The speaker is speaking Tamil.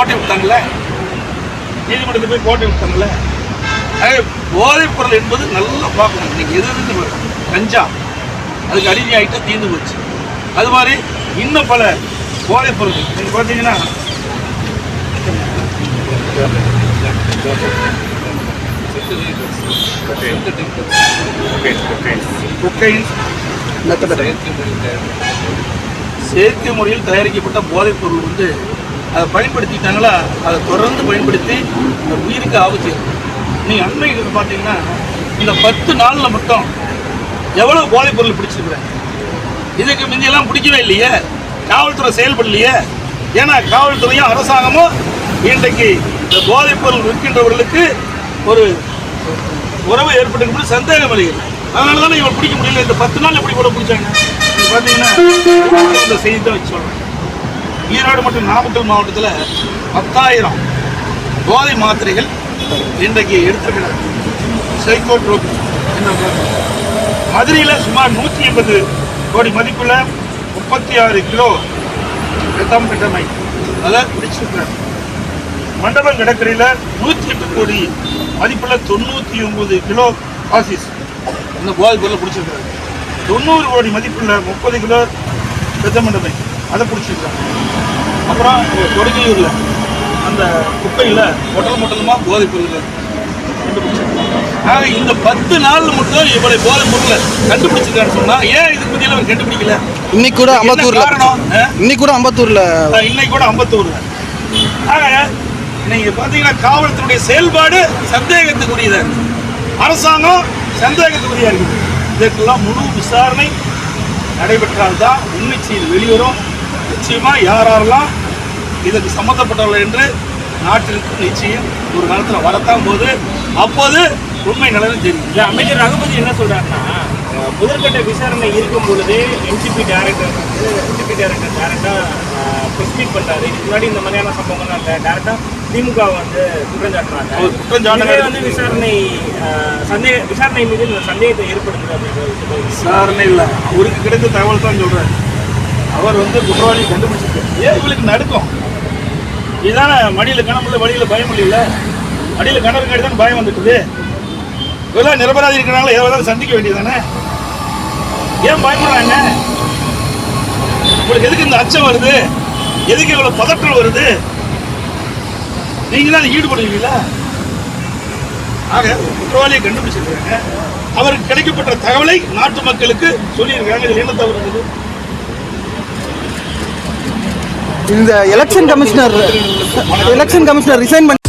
கோட்டை விட்டாங்கல்ல? நீதிமன்றத்தில் போய் கோட்டை விட்டாங்கல்ல? அதே போதைப் பொருள் என்பது நல்லா பார்க்கணும் இன்னைக்கு எது இருந்து கஞ்சா. அதுக்கு அடிமை ஆகிட்டா தீர்ந்து போச்சு. அது மாதிரி இன்னும் பல போதைப் நீங்கள் பார்த்தீங்கன்னா செயற்கை முறையில் தயாரிக்கப்பட்ட போதைப் பொருள் வந்து அதை பயன்படுத்திட்டாங்களா? அதை தொடர்ந்து பயன்படுத்தி அந்த உயிருக்கு ஆபத்து. நீங்கள் அண்மைக்கு பார்த்தீங்கன்னா இந்த பத்து நாளில் மட்டும் எவ்வளோ போதைப் பொருள் பிடிச்சிருக்கிறேன் இதுக்கு முந்தியெல்லாம் பிடிக்கவே இல்லையே. காவல்துறை செயல்படலையே. ஏன்னா காவல்துறையும் அரசாங்கமும் இன்றைக்கு இந்த போதைப் பொருள் விற்கின்றவர்களுக்கு ஒரு உறவு ஏற்பட்டு சந்தேகம் அடைகிறது அதனால தானே இவங்க பிடிக்க முடியல? இந்த பத்து நாள் எப்படி கூட பிடிச்சாங்க? பார்த்தீங்கன்னா இந்த செய்தி தான் வச்சு சொல்கிறேன் ஈரோடு மற்றும் நாமக்கல் மாவட்டத்தில் பத்தாயிரம் போதை மாத்திரைகள் இன்றைக்கு எடுத்திருக்கிறார். சைக்கோட்ரோப் என்ற மதுரையில் சுமார் நூற்றி எண்பது கோடி மதிப்புள்ள முப்பத்தி ஆறு கிலோ மெத்தாம்பெட்டமை அதை பிடிச்சிருக்கிறார் மண்டபம் கடற்கரையில் நூற்றி எட்டு கோடி மதிப்புள்ள தொண்ணூற்றி ஒம்பது கிலோ ஆசிஸ் இந்த போதைப் பொருளை பிடிச்சிருக்கிறார். தொண்ணூறு கோடி மதிப்புள்ள முப்பது கிலோ பெத்தமண்டபை அதை பிடிச்சிருக்காங்க அப்புறம் கொடுக்கையூரில் அந்த குப்பையில் மொட்டல் மொட்டலமாக போதைப் பொருள் ஆக இந்த பத்து நாள்ல மட்டும் இவ்வளவு போதைப் பொருளை கண்டுபிடிச்சிருக்கான்னு சொன்னா ஏன் இதுக்கு முன்னாடி அவர் கண்டுபிடிக்கல? இன்னைக்கு கூட அம்பத்தூர்ல? இன்னைக்கு கூட அம்பத்தூர்ல. இன்னைக்கு கூட அம்பத்தூர்ல. ஆக நீங்க பாத்தீங்கன்னா காவல்துறையுடைய செயல்பாடு சந்தேகத்துக்குரியதா இருக்கு அரசாங்கம் சந்தேகத்துக்குரியா இருக்குது. இதற்கெல்லாம் முழு விசாரணை நடைபெற்றால்தான் உண்மை செய்தி வெளிவரும் நிச்சயமா யாரெல்லாம் இதுக்கு சம்மந்தப்பட்டவர்கள் என்று நாட்டிற்கு நிச்சயம் ஒரு காலத்தில் வரத்தான் போது அப்போது உண்மை நிலவும் தெரியும் இல்ல அமைச்சர் ரகுபதி என்ன சொல்றாருன்னா அஹ், முதற்கட்ட விசாரணை இருக்கும் பொழுதே என்சிபி டைரக்டர் வந்து என்சிபி டைரக்டர் டேரக்டா ஸ்பெசிஃபிக் பண்றாரு. இதுக்கு முன்னாடி இந்த மாதிரியான சம்பவங்கள்லாம் இல்லை. டேரக்டா திமுக வந்து குற்றம் சாட்டுறாங்க அவர் குற்றம் சாட்டுறது- இதுவே வந்து விசாரணை சந்தேக விசாரணை மீது இந்த சந்தேகத்தை ஏற்படுத்துது அப்படின்ற விசாரணை இல்லை. அவருக்கு கிடைத்த தகவல் தான் சொல்றாரு. அவர் வந்து குற்றவாளி கண்டுபிடிச்சிருக்கு. ஏன் இவளுக்கு நடுக்கம்? இதுதானே மடியில் கணமுள்ள வழியில் பயம் இல்லையில மடியில் கணக்கு தான் பயம் வந்துட்டுது. இவெல்லாம் நிரபராதி இருக்கிறாங்களோ எவ்வளோ சந்திக்க வேண்டியதானே ஏன் பயப்படுறாங்க உங்களுக்கு எதுக்கு இந்த அச்சம் வருது? எதுக்கு இவ்வளோ பதற்றம் வருது? நீங்கள் தான் ஈடுபடுவீங்களா? ஆக குற்றவாளியை கண்டுபிடிச்சிருக்காங்க அவருக்கு கிடைக்கப்பட்ட தகவலை நாட்டு மக்களுக்கு சொல்லியிருக்காங்க இது என்ன தவறு இருக்குது? இந்த election commissioner election commissioner resign பண்ணி